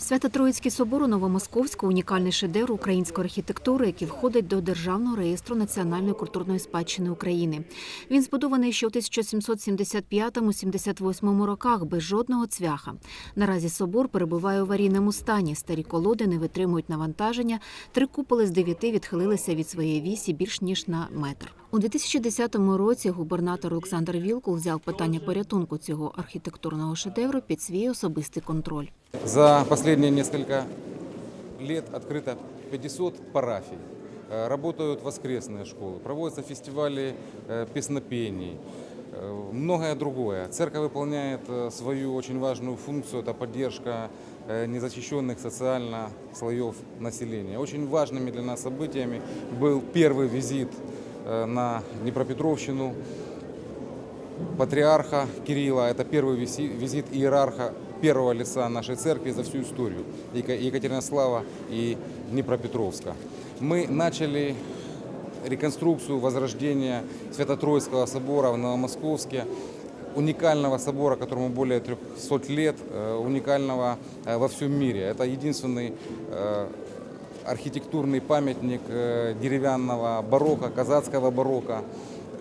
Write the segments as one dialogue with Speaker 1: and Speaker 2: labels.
Speaker 1: Свято-Троїцький собор у Новомосковську унікальний шедевр української архітектури, який входить до Державного реєстру національної культурної спадщини України. Він збудований ще у 1775-78 роках без жодного цвяха. Наразі собор перебуває у аварійному стані. Старі колоди не витримують навантаження. Три куполи з дев'яти відхилилися від своєї вісі більш ніж на метр. У 2010 році губернатор Олександр Вілкул взяв питання порятунку цього архітектурного шедевру під свій особистий контроль.
Speaker 2: За последние несколько лет открыто 500 парафий. Э, Работают воскресные школы, проводятся фестивали э, песнопений, э, многое другое. Церковь выполняет э, свою очень важную функцию, это поддержка э, незащищенных социально слоев населения. Очень важными для нас событиями был первый визит э, на Днепропетровщину патриарха Кирилла. Это первый визит иерарха первого лица нашей церкви за всю историю Ека- Екатеринослава и Днепропетровска. Мы начали реконструкцию возрождения Свято-Троицкого собора в Новомосковске, уникального собора, которому более 300 лет, э, уникального э, во всем мире. Это единственный э, архитектурный памятник э, деревянного барокко, казацкого барокко.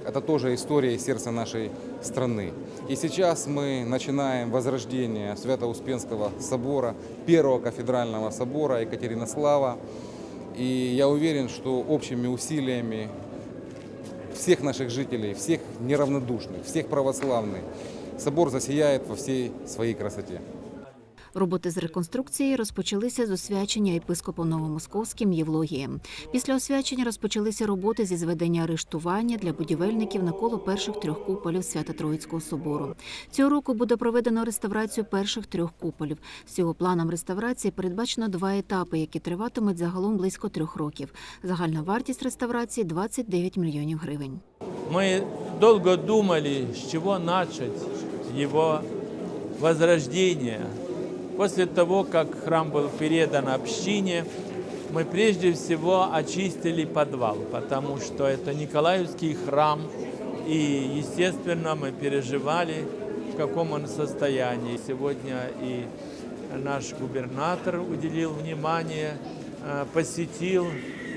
Speaker 2: Это тоже история и сердце нашей страны. И сейчас мы начинаем возрождение Свято-Успенского собора, первого кафедрального собора Екатеринослава. И я уверен, что общими усилиями всех наших жителей, всех неравнодушных, всех православных, собор засияет во всей своей красоте.
Speaker 1: Роботи з реконструкції розпочалися з освячення єпископом Новомосковським Євлогієм. Після освячення розпочалися роботи зі зведення арештування для будівельників навколо перших трьох куполів Свято-Троїцького собору. Цього року буде проведено реставрацію перших трьох куполів. Всього планом реставрації передбачено два етапи, які триватимуть загалом близько трьох років. Загальна вартість реставрації 29 мільйонів гривень.
Speaker 3: Мы долго думали, с чего начать его возрождение. После того, как храм был передан общине, мы прежде всего очистили подвал, потому что это Николаевский храм, и, естественно, мы переживали, в каком он состоянии. Сегодня и наш губернатор уделил внимание, э, посетил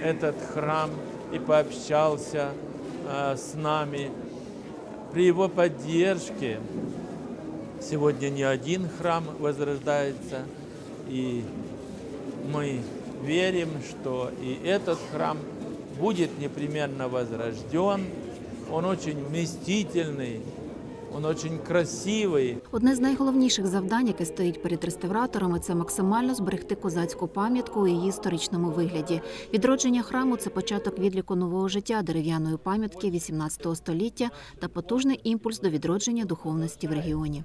Speaker 3: этот храм и пообщался э, с нами. При его поддержке сегодня не один храм возрождается, и мы верим, что и этот храм будет непременно возрожден. Он очень вместительный, он очень красивый,
Speaker 1: Одне з найголовніших завдань, яке стоїть перед реставраторами, це максимально зберегти козацьку пам'ятку у її історичному вигляді. Відродження храму це початок відліку нового життя дерев'яної пам'ятки 18 століття та потужний імпульс до відродження духовності в регіоні.